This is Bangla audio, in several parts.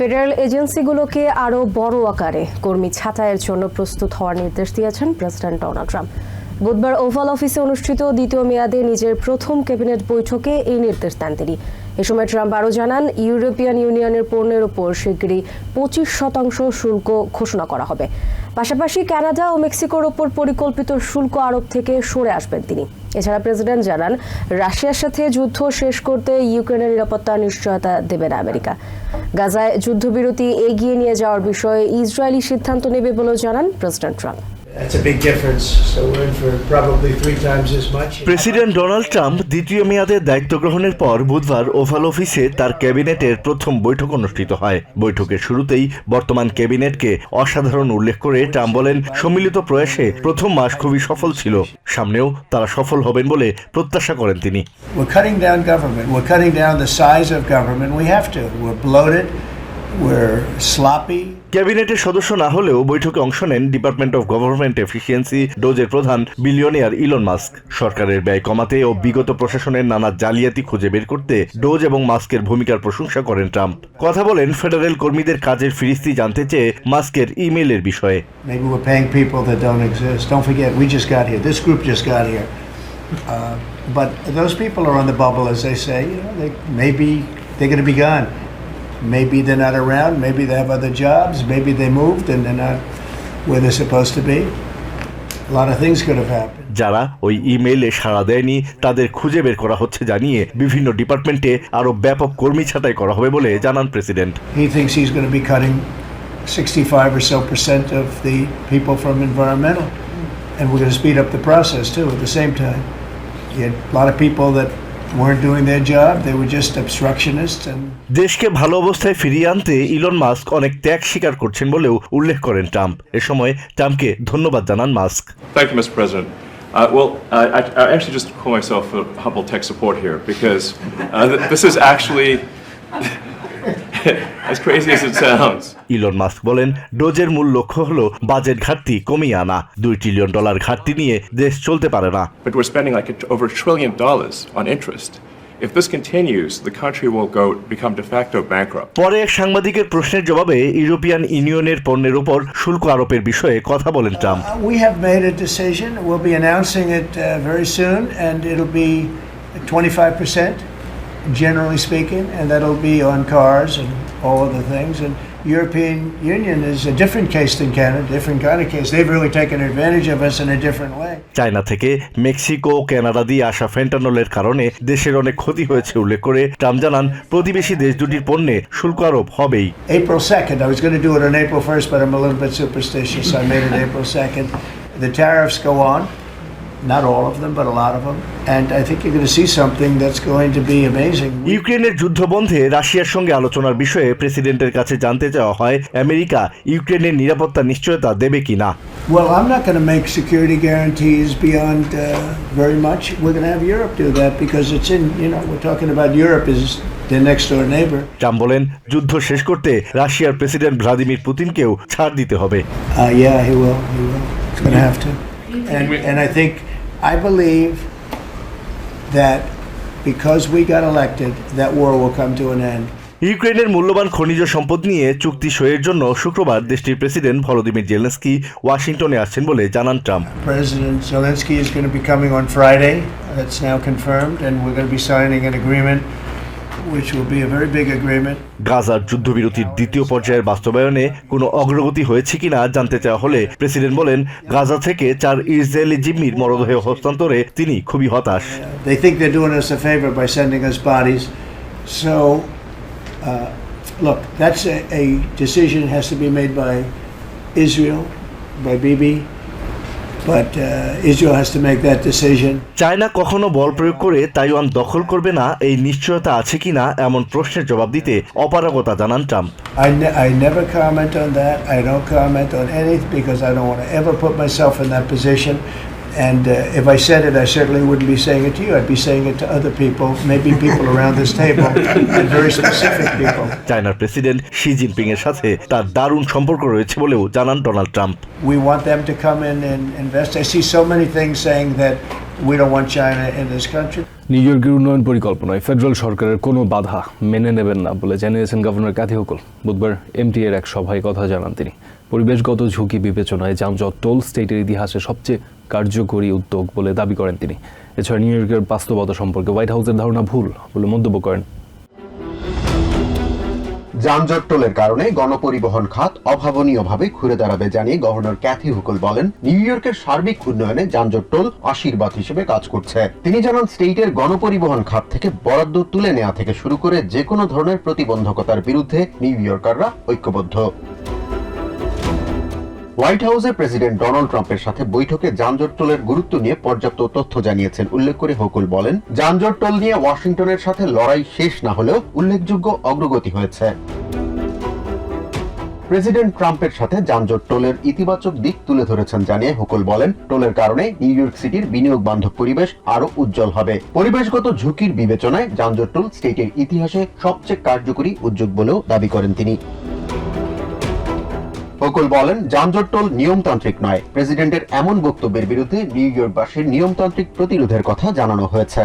ফেডারেল এজেন্সিগুলোকে আরও বড় আকারে কর্মী ছাঁটাইয়ের জন্য প্রস্তুত হওয়ার নির্দেশ দিয়েছেন প্রেসিডেন্ট ডোনাল্ড ট্রাম্প। বুধবার ওভাল অফিসে অনুষ্ঠিত দ্বিতীয় মেয়াদে নিজের প্রথম ক্যাবিনেট বৈঠকে এই নির্দেশ দেন তিনি। এ সময় ট্রাম্প আরও জানান, ইউরোপিয়ান ইউনিয়নের পণ্যের উপর শিগগিরই পঁচিশ শতাংশ শুল্ক ঘোষণা করা হবে। পাশাপাশি কানাডা ও মেক্সিকোর ওপর পরিকল্পিত শুল্ক আরোপ থেকে সরে আসবেন তিনি। এছাড়া প্রেসিডেন্ট জানান, রাশিয়ার সাথে যুদ্ধ শেষ করতে ইউক্রেনের নিরাপত্তা নিশ্চয়তা দেবে না আমেরিকা। গাজায় যুদ্ধবিরতি এগিয়ে নিয়ে যাওয়ার বিষয়ে ইসরায়েলি সিদ্ধান্ত নেবে বলেও জানান president Trump. That's a big difference, so we're in for probably three times as much. President Donald Trump দ্বিতীয় মেয়াদে দায়িত্ব গ্রহণের পর বুধবার ওভাল অফিসে তার ক্যাবিনেটের প্রথম বৈঠক অনুষ্ঠিত হয় বৈঠকের শুরুতেই বর্তমান ক্যাবিনেটকে অসাধারণ উল্লেখ করে ট্রাম্প বলেন সম্মিলিত প্রয়াসে প্রথম মাস খুবই সফল ছিল সামনেও তারা সফল হবেন বলে প্রত্যাশা করেন তিনি We're cutting down government. We're cutting down the size of government. We have to. We're bloated. We're sloppy. ক্যাবিনেটের সদস্য না হলেও বৈঠকে অংশ নেন ডিপার্টমেন্ট অফ গভর্নমেন্ট এফিসিয়েন্সি ডোজের প্রধান বিলিয়নিয়ার ইলন মাস্ক সরকারের ব্যয় কমাতে ও বিগত প্রশাসনের নানা জালিয়াতি খুঁজে বের করতে ডোজ এবং মাস্কের ভূমিকার প্রশংসা করেন ট্রাম্প কথা বলেন ফেডারেল কর্মীদের কাজের ফিরিস্তি জানতে চেয়ে মাস্কের ইমেইলের বিষয়ে. Uh, but those people are on the bubble, as they say. You know, they, maybe they're going to be gone. Maybe they're not around. Maybe they have other jobs. Maybe they moved and they're not where they're supposed to be. A lot of things could have happened. যারা ওই ইমেইলে সাড়া দেয়নি তাদের খুঁজে বের করা হচ্ছে জানিয়ে বিভিন্ন ডিপার্টমেন্টে আরও ব্যাপক কর্মী ছাঁটাই করা হবে বলে জানান president He thinks he's going to be cutting 65 or so percent of the people from environmental. And we're going to speed up the process too at the same time. You had a lot of people that weren't doing their job, they were just obstructionists দেশকে ভালো অবস্থায় ফিরিয়ে আনতে ইলন মাস্ক অনেক ত্যাগ স্বীকার করছেন বলেও উল্লেখ করেন ট্রাম্প এ সময় ট্রাম্পকে ধন্যবাদ জানান Musk Thank you, Mr. President. Uh, well, uh, I, I actually just call myself a humble tech support here because uh, th- this is actually, as crazy as it sounds, Elon Musk বলেন ডোজের মূল লক্ষ্য হলো বাজেট ঘাটতি কমিয়ে আনা দুই ট্রিলিয়ন ডলার ঘাটতি নিয়ে দেশ চলতে পারে না but we're spending like over a trillion dollars on interest. If this continues, the country will go become de facto bankrupt. পরে এক সাংবাদিকের প্রশ্নের জবাবে ইউরোপিয়ান ইউনিয়নের পণ্যের উপর শুল্ক আরোপের বিষয়ে কথা বলেন Trump Uh, we have made a decision. We'll be announcing it uh, very soon, and it'll be 25%, generally speaking, and that'll be on cars and all other things. And European Union is a different case than Canada, different kind of case. They've really taken advantage of us in a different way. China থেকে মেক্সিকো কানাডা দিয়ে আসা ফেন্টানলের কারণে দেশের অনেক ক্ষতি হয়েছে উল্লেখ করে ট্রাম্প জানান প্রতিবেশী দেশ দুটির পণ্যে শুল্ক আরোপ হবেই April 2nd, I was going to do it on April 1st, but I'm a little bit superstitious. I made it April 2nd. The tariffs go on, not all of them, but a lot of them. And I think you're going to see something that's going to be amazing. ইউক্রেনের যুদ্ধ বন্ধে রাশিয়ার সঙ্গে আলোচনার বিষয়ে প্রেসিডেন্টের কাছে জানতে চাওয়া হয় আমেরিকা ইউক্রেনের নিরাপত্তা নিশ্চয়তা দেবে কিনা Well, I'm not going to make security guarantees beyond uh, very much. We're going to have Europe do that because it's in, you know, we're talking about Europe is their next door neighbor. Trump বলেন যুদ্ধ শেষ করতে রাশিয়ার প্রেসিডেন্ট ভ্লাদিমির পুতিনকেও ছাড় দিতে হবে Uh, yeah, he will. He will. He's going to have to. And, and I think, I believe that because we got elected, that war will come to an end. ইউক্রেনের মূল্যবান খনিজ সম্পদ নিয়ে চুক্তি সইয়ের জন্য শুক্রবার দেশটির প্রেসিডেন্ট ভলোদিমির জেলেন্সকি ওয়াশিংটনে আসছেন বলে জানান ট্রাম্প গাজার যুদ্ধবিরতির দ্বিতীয় পর্যায়ের বাস্তবায়নে কোনো অগ্রগতি হয়েছে কিনা জানতে চাওয়া হলে প্রেসিডেন্ট বলেন গাজা থেকে চার ইসরায়েলি জিম্মির মরদেহ হস্তান্তরে তিনি খুবই হতাশ uh, Look, that's a, a decision has to be made by Israel, by Bibi. China কখনো বল প্রয়োগ করে তাইওয়ান দখল করবে না? এই নিশ্চয়তা আছে কি না এমন প্রশ্নের জবাব দিতে অপারগতা জানান Trump. And uh, if I said it, I certainly wouldn't be saying it to you. I'd be saying it to other people, maybe people around this table, and very specific people. চায়নার প্রেসিডেন্ট শি জিনপিং এর সাথে তার দারুণ সম্পর্ক রয়েছে বলেও জানান Donald Trump We want them to come in and invest. I see so many things saying that we don't want China in this country. New ইয়র্কের উন্নয়ন পরিকল্পনায় ফেডারেল সরকারের কোনো বাধা মেনে নেবেন না বলে জানিয়েছেন গভর্নর ক্যাথি হুকুল বুধবার এমটি এর এক সভায় কথা জানান তিনি পরিবেশগত ঝুঁকি বিবেচনায় যানজট টোল স্টেটের ইতিহাসে সবচেয়ে কার্যকরী উদ্যোগ বলে দাবি করেন তিনি। এছাড়া নিউ ইয়র্কের বাস্তবতা সম্পর্কে হোয়াইট হাউসের ধারণা ভুল বলে মন্তব্য করেন। যানজট টোলের কারণে গণপরিবহন খাত অভাবনীয়ভাবে ঘুরে দাঁড়াবে জানিয়ে গভর্নর ক্যাথি হুকুল বলেন, নিউ ইয়র্কের সার্বিক উন্নয়নে যানজট টোল আশীর্বাদ হিসেবে কাজ করছে। তিনি জানান, স্টেটের গণপরিবহন খাত থেকে বরাদ্দ তুলে নেওয়া থেকে শুরু করে যে কোনো ধরনের প্রতিবন্ধকতার বিরুদ্ধে নিউ ইয়র্কাররা ঐক্যবদ্ধ। হোয়াইট হাউসে প্রেসিডেন্ট ডোনাল্ড ট্রাম্পের সাথে বৈঠকে যানজট টোলের গুরুত্ব নিয়ে পর্যাপ্ত তথ্য জানিয়েছেন উল্লেখ করে হকুল বলেন, যানজট টোল নিয়ে ওয়াশিংটনের সাথে লড়াই শেষ না হলেও উল্লেখযোগ্য অগ্রগতি হয়েছে। প্রেসিডেন্ট ট্রাম্পের সাথে যানজট টোলের ইতিবাচক দিক তুলে ধরেছেন জানিয়ে হুকুল বলেন, টোলের কারণে নিউ ইয়র্ক সিটির বিনিয়োগ বান্ধব পরিবেশ আরও উজ্জ্বল হবে। পরিবেশগত ঝুঁকির বিবেচনায় যানজট টোল স্টেটের ইতিহাসে সবচেয়ে কার্যকরী উদ্যোগ বলেও দাবি করেন তিনি। বকুল বলেন যানজট টোল নিয়মতান্ত্রিক নয়। প্রেসিডেন্টের এমন বক্তব্যের বিরুদ্ধে নিউ ইয়র্কবাসীর নিয়মতান্ত্রিক প্রতিরোধের কথা জানানো হয়েছে।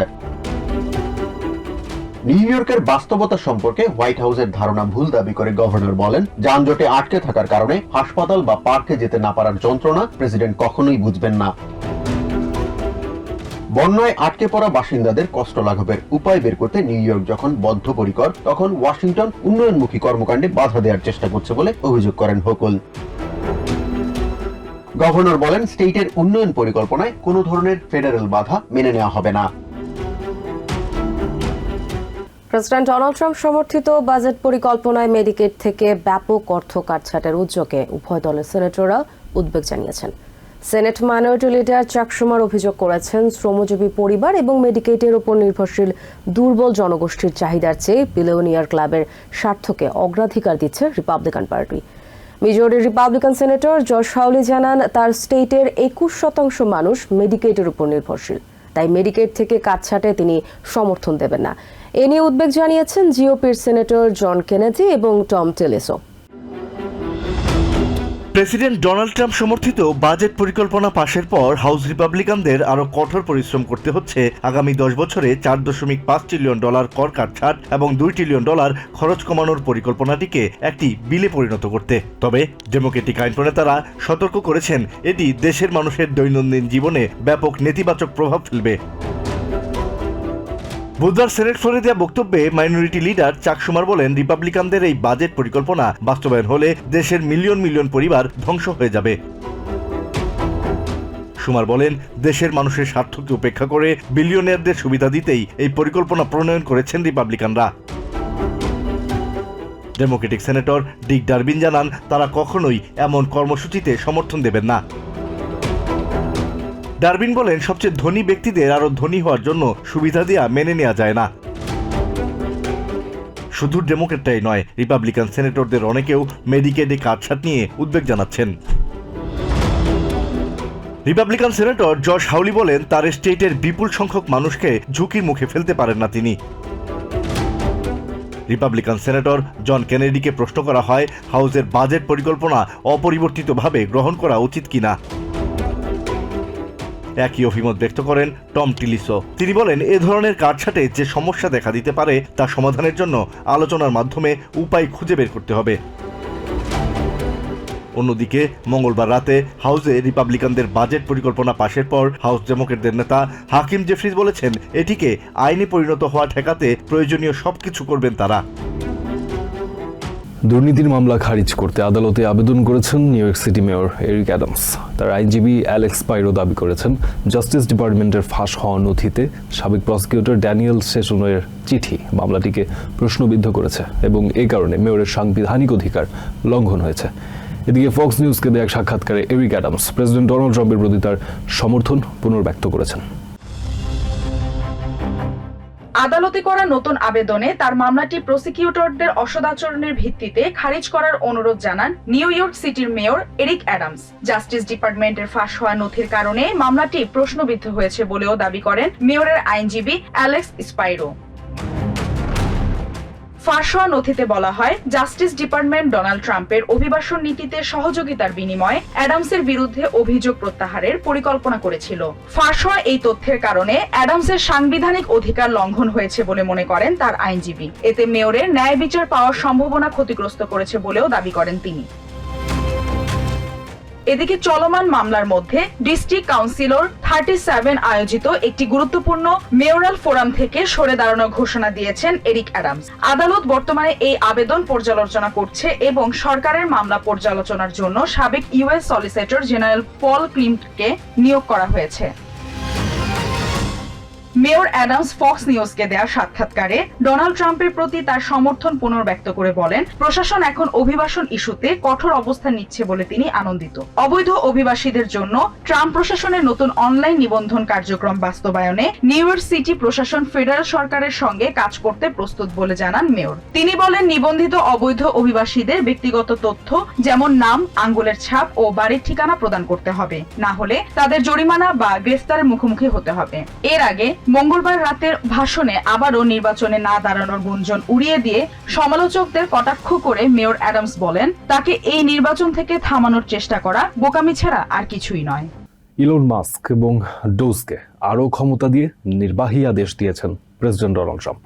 নিউ ইয়র্কের বাস্তবতা সম্পর্কে হোয়াইট হাউসের ধারণা ভুল দাবি করে গভর্নর বলেন, যানজটে আটকে থাকার কারণে হাসপাতাল বা পার্কে যেতে না পারার যন্ত্রণা প্রেসিডেন্ট কখনোই বুঝবেন না। বন্যায় আটকে পড়া বাসিন্দাদের কষ্ট লাঘবের উপায় বের করতে নিউ ইয়র্ক যখন বদ্ধপরিকর, তখন ওয়াশিংটন উন্নয়নমুখী কর্মকাণ্ডে বাধা দেওয়ার চেষ্টা করছে বলে অভিযোগ করেন হকুল। গভর্নর বলেন, স্টেটের উন্নয়ন পরিকল্পনায় কোনো ধরনের ফেডারেল বাধা মেনে নেওয়া হবে না। প্রেসিডেন্ট ডোনাল্ড ট্রাম্প সমর্থিত বাজেট পরিকল্পনায় মেডিকেট থেকে ব্যাপক অর্থ কাটছাটের উদ্যোগে উভয় দলের সিনেটররা উদ্বেগ জানিয়েছেন। সেনেট মাইনরিটি লিডার চাকসুমার অভিযোগ করেছেন শ্রমজীবী পরিবার এবং মেডিকেটের উপর নির্ভরশীল দুর্বল জনগোষ্ঠীর চাহিদার চেয়ে বিলিয়নিয়ার ক্লাবের স্বার্থকে অগ্রাধিকার দিচ্ছে Republican party. Missouri Republican senator Josh Hawley জানান, তার স্টেটের একুশ শতাংশ মানুষ মেডিকেটের উপর নির্ভরশীল। তাই মেডিকেট থেকে কাটছাটে তিনি সমর্থন দেবেন না। এ নিয়ে উদ্বেগ জানিয়েছেন জিওপির সেনেটর জন কেনেডি এবং টম টেলেসো। প্রেসিডেন্ট ডোনাল্ড ট্রাম্প সমর্থিত বাজেট পরিকল্পনা পাশের পর হাউস রিপাবলিকানদের আরও কঠোর পরিশ্রম করতে হচ্ছে। আগামী দশ বছরে চার দশমিক পাঁচ ট্রিলিয়ন ডলার কর কাটছাট এবং দুই ট্রিলিয়ন ডলার খরচ কমানোর পরিকল্পনাটিকে একটি বিলে পরিণত করতে। তবে ডেমোক্রেটিক আইন প্রণেতারা সতর্ক করেছেন, এটি দেশের মানুষের দৈনন্দিন জীবনে ব্যাপক নেতিবাচক প্রভাব ফেলবে। বুধবার সেনেট ফ্লোরে দেওয়া বক্তব্যে মাইনরিটি লিডার চাকসুমার বলেন, রিপাবলিকানদের এই বাজেট পরিকল্পনা বাস্তবায়ন হলে দেশের মিলিয়ন মিলিয়ন পরিবার ধ্বংস হয়ে যাবে। সুমার বলেন, দেশের মানুষের স্বার্থকে উপেক্ষা করে বিলিয়নিয়ারদের সুবিধা দিতেই এই পরিকল্পনা প্রণয়ন করেছেন রিপাবলিকানরা। ডেমোক্রেটিক সেনেটর ডিক ডারবিন জানান, তারা কখনোই এমন কর্মসূচিতে সমর্থন দেবেন না। ডারবিন বলেন, সবচেয়ে ধনী ব্যক্তিদের আরও ধনী হওয়ার জন্য সুবিধা দেওয়া মেনে নেওয়া যায় না। শুধু ডেমোক্রেটটাই নয়, রিপাবলিকান সেনেটরদের অনেকেও মেডিকেডে কাটছাট নিয়ে উদ্বেগ জানাচ্ছেন। রিপাবলিকান সেনেটর জশ হাউলি বলেন, তার স্টেটের বিপুল সংখ্যক মানুষকে ঝুঁকির মুখে ফেলতে পারেন না তিনি। রিপাবলিকান সেনেটর জন কেনেডিকে প্রশ্ন করা হয়, হাউসের বাজেট পরিকল্পনা অপরিবর্তিতভাবে গ্রহণ করা উচিত কিনা। একই অভিমত ব্যক্ত করেন টম টিলিসো। তিনি বলেন, এ ধরনের কাটছাটে যে সমস্যা দেখা দিতে পারে তা সমাধানের জন্য আলোচনার মাধ্যমে উপায় খুঁজে বের করতে হবে। অন্যদিকে, মঙ্গলবার রাতে হাউসে রিপাবলিকানদের বাজেট পরিকল্পনা পাশের পর হাউস ডেমোক্রেটদের নেতা হাকিম জেফ্রিজ বলেছেন, এটিকে আইনে পরিণত হওয়া ঠেকাতে প্রয়োজনীয় সবকিছু করবেন তারা। দুর্নীতির মামলা খারিজ করতে আদালতে আবেদন করেছেন New York City mayor Eric Adams. তার আইনজীবী অ্যালেক্স পাইরো দাবি করেছেন, জাস্টিস ডিপার্টমেন্টের ফাঁস হওয়া নথিতে সাবেক প্রসিকিউটর ড্যানিয়েল সেশনের চিঠি মামলাটিকে প্রশ্নবিদ্ধ করেছে এবং এ কারণে মেয়রের সাংবিধানিক অধিকার লঙ্ঘন হয়েছে। এদিকে ফক্স নিউজকে দেয়া এক সাক্ষাৎকারে এরিক অ্যাডামস, প্রেসিডেন্ট ডোনাল্ড ট্রাম্পের প্রতি তার সমর্থন পুনর্ব্যক্ত করেছেন। আদালতে করা নতুন আবেদনে তার মামলাটি প্রসিকিউটরদের অসদাচরণের ভিত্তিতে খারিজ করার অনুরোধ জানান নিউ ইয়র্ক সিটির মেয়র এরিক অ্যাডামস। জাস্টিস ডিপার্টমেন্টের ফাঁস হওয়া নথির কারণে মামলাটি প্রশ্নবিদ্ধ হয়েছে বলেও দাবি করেন মেয়রের আইনজীবী অ্যালেক্স স্পাইরো। ফাঁস হওয়া নথিতে বলা হয় জাস্টিস ডিপার্টমেন্ট ডোনাল্ড ট্রাম্পের অভিবাসন নীতিতে সহযোগিতার বিনিময়ে অ্যাডামসের বিরুদ্ধে অভিযোগ প্রত্যাহারের পরিকল্পনা করেছিল। ফাঁস হওয়া এই তথ্যের কারণে অ্যাডামসের সাংবিধানিক অধিকার লঙ্ঘন হয়েছে বলে মনে করেন তার আইনজীবী। এতে মেয়রের ন্যায় বিচার পাওয়ার সম্ভাবনা ক্ষতিগ্রস্ত করেছে বলেও দাবি করেন তিনি। এদিকে চলমান মামলার মধ্যে ডিস্ট্রিক্ট কাউন্সিলর থার্টি সেভেন আয়োজিত একটি গুরুত্বপূর্ণ মেয়রাল ফোরাম থেকে সরে দাঁড়ানোর ঘোষণা দিয়েছেন এরিক অ্যাডামস। আদালত বর্তমানে এই আবেদন পর্যালোচনা করছে এবং সরকারের মামলা পর্যালোচনার জন্য সাবেক ইউএস সলিসিটর জেনারেল পল ক্লিমকে নিয়োগ করা হয়েছে। মেয়র অ্যাডামস ফক্স নিউজকে দেওয়া সাক্ষাৎকারে ডোনাল্ড ট্রাম্পের প্রতি তার সমর্থন পুনর্ব্যক্ত করে বলেন, প্রশাসন এখন অভিবাসন ইস্যুতে কঠোর অবস্থান নিচ্ছে বলে তিনি আনন্দিত। অবৈধ অভিবাসীদের জন্য ট্রাম্প প্রশাসনের নতুন অনলাইন নিবন্ধন কার্যক্রম বাস্তবায়নে নিউ ইয়র্ক সিটি প্রশাসন ফেডারেল সরকারের সঙ্গে কাজ করতে প্রস্তুত বলে জানান মেয়র। তিনি বলেন, নিবন্ধিত অবৈধ অভিবাসীদের ব্যক্তিগত তথ্য যেমন নাম, আঙ্গুলের ছাপ ও বাড়ির ঠিকানা প্রদান করতে হবে। না হলে তাদের জরিমানা বা গ্রেফতারের মুখোমুখি হতে হবে। এর আগে মঙ্গলবার রাতের ভাষণে আবারও নির্বাচনে না দাঁড়ানোর গুঞ্জন উড়িয়ে দিয়ে সমালোচকদের কটাক্ষ করে মেয়র অ্যাডামস বলেন, তাকে এই নির্বাচন থেকে থামানোর চেষ্টা করা বোকামি ছাড়া আর কিছুই নয়। ইলন মাস্ক এবং ডোজকে আরও ক্ষমতা দিয়ে নির্বাহী আদেশ দিয়েছেন প্রেসিডেন্ট ডোনাল্ড ট্রাম্প।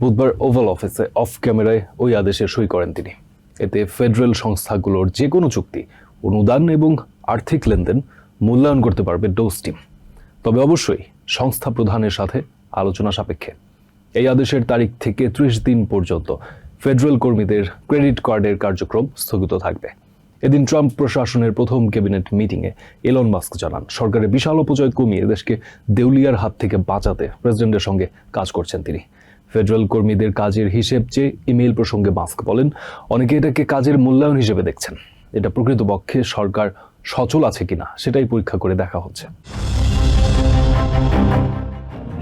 বুধবার ওভাল অফিসে অফ ক্যামেরায় ওই আদেশে সই করেন তিনি। এতে ফেডারেল সংস্থাগুলোর যে কোনো চুক্তি, অনুদান এবং আর্থিক লেনদেন মূল্যায়ন করতে পারবে ডোজ টিম। তবে অবশ্যই সংস্থা প্রধানের সাথে আলোচনা সাপেক্ষে। এই আদেশের তারিখ থেকে ত্রিশ দিন পর্যন্ত ফেডারেল কর্মীদের ক্রেডিট কার্ডের কার্যক্রম স্থগিত থাকবে। এদিন ট্রাম্প প্রশাসনের প্রথম ক্যাবিনেট মিটিংয়ে এলন মাস্ক জানান, সরকারের বিশাল অপচয় কমিয়ে দেশকে দেউলিয়ার হাত থেকে বাঁচাতে প্রেসিডেন্টের সঙ্গে কাজ করছেন তিনি। ফেডারেল কর্মীদের কাজের হিসেব চেয়ে ইমেইল প্রসঙ্গে মাস্ক বলেন, অনেকে এটাকে কাজের মূল্যায়ন হিসেবে দেখছেন। এটা প্রকৃতপক্ষে সরকার সচল আছে কিনা সেটাই পরীক্ষা করে দেখা হচ্ছে। thank you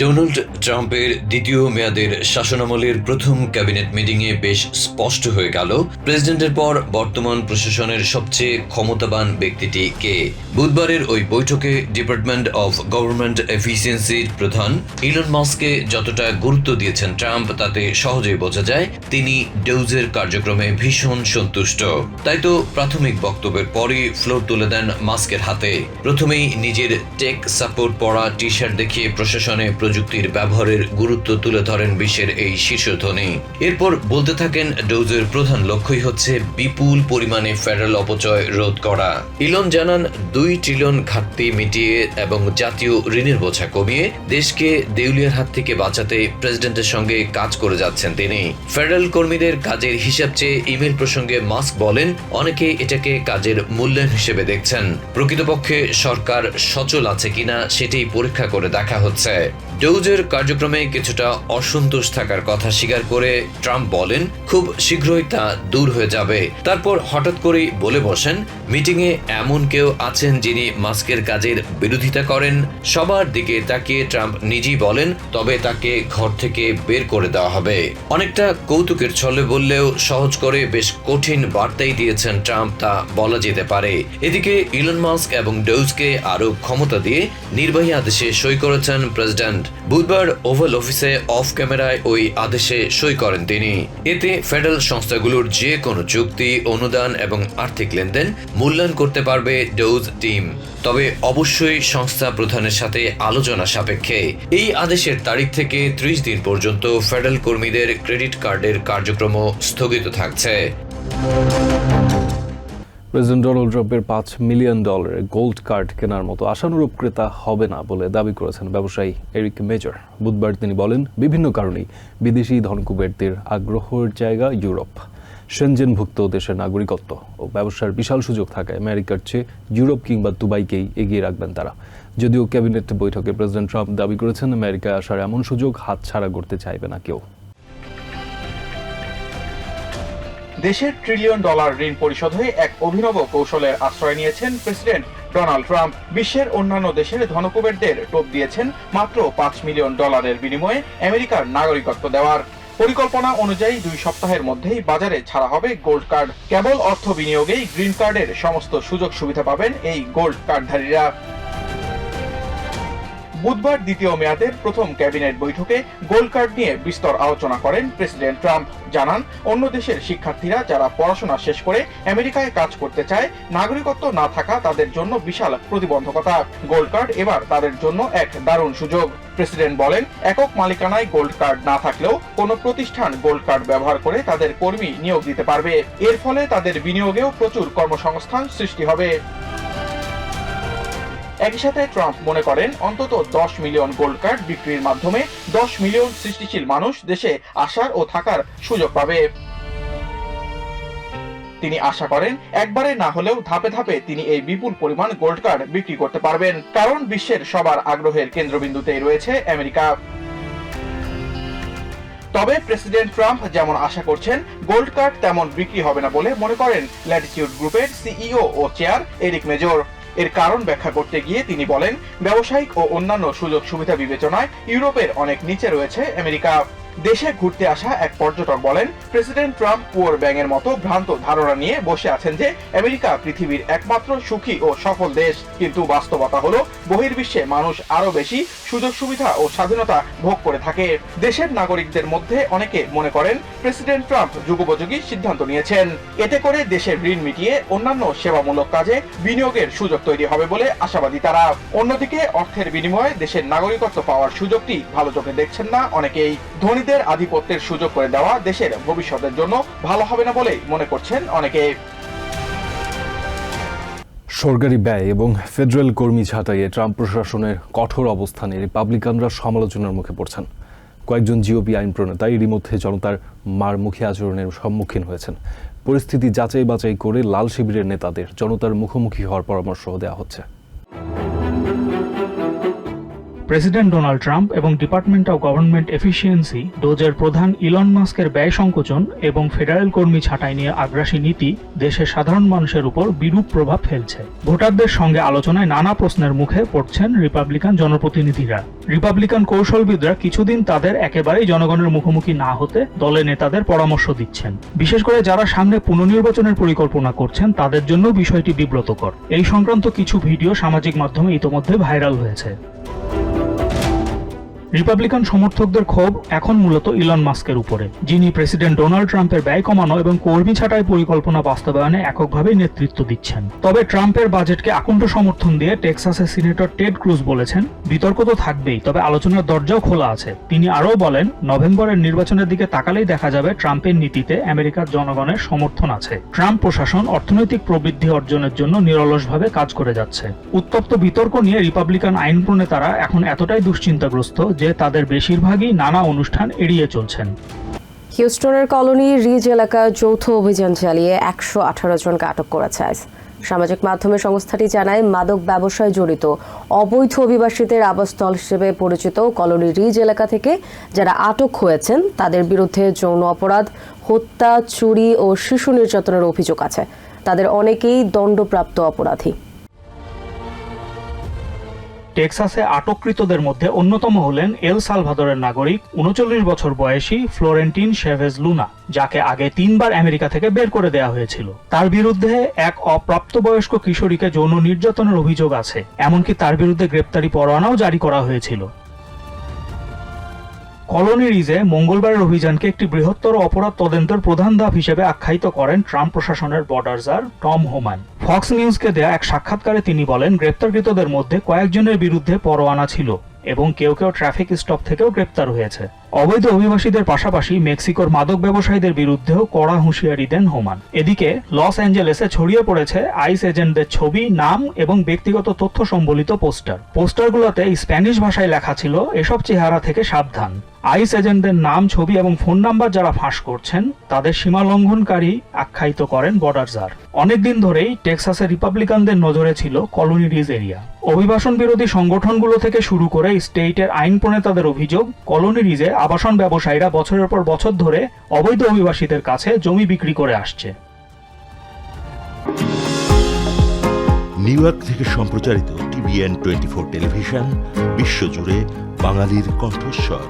ডোনাল্ড ট্রাম্পের দ্বিতীয় মেয়াদের শাসনামলের প্রথম ক্যাবিনেট মিটিংয়ে বেশ স্পষ্ট হয়ে গেল। প্রেসিডেন্টের পর বর্তমান প্রশাসনের সবচেয়ে ক্ষমতাবান ব্যক্তিটি কে? বুধবারের ওই বৈঠকে ডিপার্টমেন্ট অফ গভর্নমেন্ট এফিসিয়েন্সির প্রধান ইলন মাস্ককে যতটা গুরুত্ব দিয়েছেন ট্রাম্প, তাতে সহজেই বোঝা যায় তিনি ডেউজের কার্যক্রমে ভীষণ সন্তুষ্ট। তাই তো প্রাথমিক বক্তব্যের পরই ফ্লোর তুলে দেন মাস্কের হাতে। প্রথমেই নিজের টেক সাপোর্ট পড়া টি শার্ট দেখিয়ে প্রশাসনে প্রযুক্তির ব্যবহারের গুরুত্ব তুলে ধরেন বিশ্বের এই শীর্ষধনী এরপর বলতে থাকেন, ডোজের প্রধান লক্ষ্যই হচ্ছে বিপুল পরিমাণে ফেডারেল অপচয় রোধ করা। ইলন জানান, দুই ট্রিলিয়ন ঘাটতি মিটিয়ে এবং জাতীয় ঋণের বোঝা কমিয়ে দেশকে দেউলিয়ার হাত থেকে বাঁচাতে প্রেসিডেন্টের সঙ্গে কাজ করে যাচ্ছেন তিনি। ফেডারেল কর্মীদের কাজের হিসাব চেয়ে ইমেল প্রসঙ্গে মাস্ক বলেন, অনেকে এটাকে কাজের মূল্যায়ন হিসেবে দেখছেন। প্রকৃতপক্ষে সরকার সচল আছে কিনা সেটাই পরীক্ষা করে দেখা হচ্ছে। ডৌজের কার্যক্রমে কিছুটা অসন্তোষ থাকার কথা স্বীকার করে ট্রাম্প বলেন, খুব শীঘ্রই তা দূর হয়ে যাবে। তারপর হঠাৎ করেই বলে বসেন, মিটিংয়ে এমন কেউ আছেন যিনি মাস্কের কাজের বিরোধিতা করেন। সবার দিকে তাকিয়ে ট্রাম্প নিজেই বলেন, তবে তাকে ঘর থেকে বের করে দেওয়া হবে। অনেকটা কৌতুকের ছলে বললেও সহজ করে বেশ কঠিন বার্তাই দিয়েছেন ট্রাম্প, তা বলা যেতে পারে। এদিকে ইলন মাস্ক এবং ডোজকে আরও ক্ষমতা দিয়ে নির্বাহী আদেশে সই করেছেন প্রেসিডেন্ট বুধবার ওভাল অফিসে অফ ক্যামেরায় ওই আদেশে সই করেন তিনি। এতে ফেডারেল সংস্থাগুলোর যে কোনো চুক্তি, অনুদান এবং আর্থিক লেনদেন মূল্যায়ন করতে পারবে ডোজ টিম। তবে অবশ্যই সংস্থা প্রধানের সাথে আলোচনা সাপেক্ষে। এই আদেশের তারিখ থেকে ত্রিশ দিন পর্যন্ত ফেডারেল কর্মীদের ক্রেডিট কার্ডের কার্যক্রম স্থগিত থাকছে। প্রেসিডেন্ট ডোনাল্ড ট্রাম্পের পাঁচ মিলিয়ন ডলারের গোল্ড কার্ড কেনার মতো আশানুরূপ ক্রেতা হবে না বলে দাবি করেছেন ব্যবসায়ী এরিক মেজর। বুধবার তিনি বলেন, বিভিন্ন কারণেই বিদেশি ধনকুবেরদের আগ্রহের জায়গা ইউরোপ। সেনজেনভুক্ত দেশের নাগরিকত্ব ও ব্যবসার বিশাল সুযোগ থাকায় আমেরিকার চেয়ে ইউরোপ কিংবা দুবাইকেই এগিয়ে রাখবেন তারা। যদিও ক্যাবিনেট বৈঠকে প্রেসিডেন্ট ট্রাম্প দাবি করেছেন, আমেরিকায় আসার এমন সুযোগ হাতছাড়া করতে চাইবে না কেউ। দেশের ট্রিলিয়ন ডলার ঋণ পরিশোধে এক অভিনব কৌশলের আশ্রয় নিয়েছেন প্রেসিডেন্ট ডোনাল্ড ট্রাম্প। বিশ্বের অন্যান্য দেশের ধনকুবেরদের টোপ দিয়েছেন মাত্র পাঁচ মিলিয়ন ডলারের বিনিময়ে আমেরিকার নাগরিকত্ব দেওয়ার। পরিকল্পনা অনুযায়ী দুই সপ্তাহের মধ্যেই বাজারে ছাড়া হবে গোল্ড কার্ড। কেবল অর্থ বিনিয়োগেই গ্রিন কার্ডের সমস্ত সুযোগ সুবিধা পাবেন এই গোল্ড কার্ডধারীরা। বুধবার দ্বিতীয় মেয়াদের প্রথম ক্যাবিনেট বৈঠকে গোল্ড কার্ড নিয়ে বিস্তর আলোচনা করেন প্রেসিডেন্ট ট্রাম্প। জানান, অন্য দেশের শিক্ষার্থীরা যারা পড়াশোনা শেষ করে আমেরিকায় কাজ করতে চায়, নাগরিকত্ব না থাকা তাদের জন্য বিশাল প্রতিবন্ধকতা। গোল্ড কার্ড এবার তাদের জন্য এক দারুণ সুযোগ। প্রেসিডেন্ট বলেন, একক মালিকানায় গোল্ড কার্ড না থাকলেও কোনো প্রতিষ্ঠান গোল্ড কার্ড ব্যবহার করে তাদের কর্মী নিয়োগ দিতে পারবে। এর ফলে তাদের বিনিয়োগেও প্রচুর কর্মসংস্থান সৃষ্টি হবে। একই সাথে ট্রাম্প মনে করেন, অন্তত দশ মিলিয়ন গোল্ড কার্ড বিক্রির মাধ্যমে দশ মিলিয়ন সৃষ্টিশীল মানুষ দেশে আসার ও থাকার সুযোগ পাবে। তিনি আশা করেন, একবারে না হলেও ধাপে ধাপে তিনি এই বিপুল পরিমাণ গোল্ড কার্ড বিক্রি করতে পারবেন, কারণ বিশ্বের সবার আগ্রহের কেন্দ্রবিন্দুতেই রয়েছে আমেরিকা। তবে প্রেসিডেন্ট ট্রাম্প যেমন আশা করছেন, গোল্ড কার্ড তেমন বিক্রি হবে না বলে মনে করেন ল্যাটিটিউড গ্রুপের সিইও ও চেয়ার এরিক মেজর। এর কারণ ব্যাখ্যা করতে গিয়ে তিনি বলেন, ব্যবসায়িক ও অন্যান্য সুযোগ সুবিধা বিবেচনায় ইউরোপের অনেক নিচে রয়েছে আমেরিকা। দেশে ঘুরতে আসা এক পর্যটক বলেন, প্রেসিডেন্ট ট্রাম্প পুয়ার ব্যাঙের মতো ভ্রান্ত ধারণা নিয়ে বসে আছেন যে আমেরিকা পৃথিবীর একমাত্র সুখী ও সফল দেশ। কিন্তু বাস্তবতা হলো, বহির্বিশ্বে মানুষ আরও বেশি সুযোগ সুবিধা ও স্বাধীনতা ভোগ করে থাকে। দেশের নাগরিকদের মধ্যে অনেকে মনে করেন, প্রেসিডেন্ট ট্রাম্প যুগোপযোগী সিদ্ধান্ত নিয়েছেন। এতে করে দেশের ঋণ মিটিয়ে অন্যান্য সেবামূলক কাজে বিনিয়োগের সুযোগ তৈরি হবে বলে আশাবাদী তারা। অন্যদিকে, অর্থের বিনিময়ে দেশের নাগরিকত্ব পাওয়ার সুযোগটি ভালো চোখে দেখছেন না অনেকেই। ধনীদের আধিপত্যের সুযোগ করে দেওয়া দেশের ভবিষ্যতের জন্য ভালো হবে না বলেই মনে করছেন অনেকে। সরকারি ব্যয় এবং ফেডারেল কর্মী ছাঁটাইয়ে ট্রাম্প প্রশাসনের কঠোর অবস্থানে রিপাবলিকানরা সমালোচনার মুখে পড়ছেন। কয়েকজন জিওপি আইন প্রণেতা এরই মধ্যে জনতার মারমুখী আচরণের সম্মুখীন হয়েছেন। পরিস্থিতি যাচাই বাছাই করে লাল শিবিরের নেতাদের জনতার মুখোমুখি হওয়ার পরামর্শ দেওয়া হচ্ছে। প্রেসিডেন্ট ডোনাল্ড ট্রাম্প এবং ডিপার্টমেন্ট অব গভর্নমেন্ট এফিসিয়েন্সি ডোজের প্রধান ইলন মাস্কের ব্যয় সংকোচন এবং ফেডারেল কর্মী ছাঁটাই নিয়ে আগ্রাসী নীতি দেশের সাধারণ মানুষের উপর বিরূপ প্রভাব ফেলছে। ভোটারদের সঙ্গে আলোচনায় নানা প্রশ্নের মুখে পড়ছেন রিপাবলিকান জনপ্রতিনিধিরা। রিপাবলিকান কৌশলবিদরা কিছুদিন তাদের একেবারেই জনগণের মুখোমুখি না হতে দলের নেতাদের পরামর্শ দিচ্ছেন। বিশেষ করে যারা সামনে পুনর্নির্বাচনের পরিকল্পনা করছেন, তাদের জন্য বিষয়টি বিব্রতকর। এই সংক্রান্ত কিছু ভিডিও সামাজিক মাধ্যমে ইতোমধ্যে ভাইরাল হয়েছে। রিপাবলিকান সমর্থকদের ক্ষোভ এখন মূলত ইলন মাস্কের উপরে, যিনি প্রেসিডেন্ট ডোনাল্ড ট্রাম্পের ব্যয় কমানো এবং কর্মী ছাঁটাই পরিকল্পনা বাস্তবায়নে এককভাবে নেতৃত্ব দিচ্ছেন। তবে ট্রাম্পের বাজেটকে আকণ্ঠ সমর্থন দিয়ে টেক্সাসের সিনেটর টেড ক্রুজ বলেছেন, বিতর্ক তো থাকবেই, তবে আলোচনার দরজাও খোলা আছে। তিনি আরও বলেন, নভেম্বরের নির্বাচনের দিকে তাকালেই দেখা যাবে ট্রাম্পের নীতিতে আমেরিকার জনগণের সমর্থন আছে। ট্রাম্প প্রশাসন অর্থনৈতিক প্রবৃদ্ধি অর্জনের জন্য নিরলসভাবে কাজ করে যাচ্ছে। উত্তপ্ত বিতর্ক নিয়ে রিপাবলিকান আইন প্রণেতারা এখন এতটাই দুশ্চিন্তাগ্রস্ত যে তাদের বেশিরভাগই নানা অনুষ্ঠান এড়িয়ে চলছেন। হিউস্টনের কলোনি রিজ এলাকায় যৌথ অভিযান চালিয়ে একশো আঠারো জনকে আটক করেছে আইস সামাজিক মাধ্যমে সংস্থাটি জানায়, মাদক ব্যবসায় জড়িত অবৈধ অভিবাসীদের আবাসস্থল হিসেবে পরিচিত কলোনি রিজ এলাকা থেকে যারা আটক হয়েছেন, তাদের বিরুদ্ধে যৌন অপরাধ, হত্যা, চুরি ও শিশু নির্যাতনের অভিযোগ আছে। তাদের অনেকেই দণ্ডপ্রাপ্ত অপরাধী। টেক্সাসে আটককৃতদের মধ্যে অন্যতম হলেন এল সালভাদরের নাগরিক উনচল্লিশ বছর বয়সী ফ্লোরেন্টিন শেভেজ লুনা, যাকে আগে তিনবার আমেরিকা থেকে বের করে দেওয়া হয়েছিল। তার বিরুদ্ধে এক অপ্রাপ্তবয়স্ক কিশোরীকে যৌন নির্যাতনের অভিযোগ আছে, এমনকি তার বিরুদ্ধে গ্রেপ্তারি পরোয়ানাও জারি করা হয়েছিল। কলোনি রিজে মঙ্গলবারের অভিযানকে একটি বৃহত্তর অপরাধ তদন্তের প্রধান ধাপ হিসেবে আখ্যায়িত করেন ট্রাম্প প্রশাসনের বর্ডারজার টম হোমান ফক্স নিউজকে দেয়া এক সাক্ষাৎকারে তিনি বলেন, গ্রেপ্তারকৃতদের মধ্যে কয়েকজনের বিরুদ্ধে পরোয়ানা ছিল এবং কেউ কেউ ট্রাফিক স্টপ থেকেও গ্রেপ্তার হয়েছে। অবৈধ অভিবাসীদের পাশাপাশি মেক্সিকোর মাদক ব্যবসায়ীদের বিরুদ্ধেও কড়া হুঁশিয়ারি দেন হোমান এদিকে, লস অ্যাঞ্জেলেসে ছড়িয়ে পড়েছে আইস এজেন্টদের ছবি, নাম এবং ব্যক্তিগত তথ্য সম্বলিত পোস্টার। পোস্টারগুলোতে স্প্যানিশ ভাষায় লেখা ছিল, এসব চেহারা থেকে সাবধান। আইস এজেন্টদের নাম, ছবি এবং ফোন নাম্বার যারা ফাঁস করছেন, তাদের সীমা লঙ্ঘনকারী আখ্যায়িত করেন বর্ডারজার অনেকদিন ধরেই টেক্সাসের রিপাবলিকানদের নজরে ছিল কলোনি রিজ এরিয়া। অভিবাসন বিরোধী সংগঠনগুলো থেকে শুরু করে স্টেটের আইন প্রণেতাদের অভিযোগ, কলোনি রিজে আবাসন ব্যবসায়ীরা বছরের পর বছর ধরে অবৈধ অভিবাসীদের কাছে জমি বিক্রি করে আসছে। নিউ ইয়র্ক থেকে সম্প্রচারিত টিভিএন টোয়েন্টি ফোর টেলিভিশন, বিশ্বজুড়ে বাঙালির কণ্ঠস্বর।